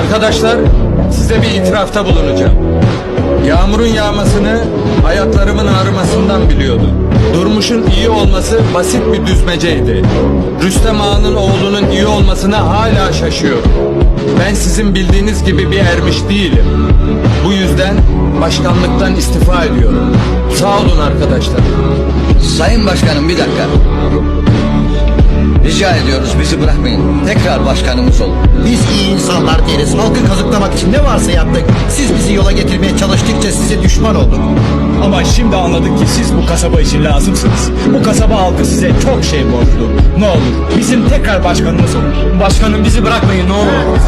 Arkadaşlar size bir itirafta bulunacağım. Yağmurun yağmasını ayaklarımın ağrımasından biliyordum. Durmuş'un iyi olması basit bir düzmeceydi. Rüstem Ağa'nın oğlunun iyi olmasına hala şaşıyorum. Ben sizin bildiğiniz gibi bir ermiş değilim. Bu yüzden başkanlıktan istifa ediyorum. Sağ olun arkadaşlar. Sayın Başkanım bir dakika. Rica ediyoruz bizi bırakmayın. Tekrar başkanımız olun. Biz iyi insanlar değiliz. Halkı kazıklamak için ne varsa yaptık. Siz bizi yola getirmeye çalıştıkça size düşman olduk. Ama şimdi anladık ki siz bu kasaba için lazımsınız. Bu kasaba halkı size çok şey borçlu. Ne olur bizim tekrar başkanımız olun. Başkanım bizi bırakmayın ne olur.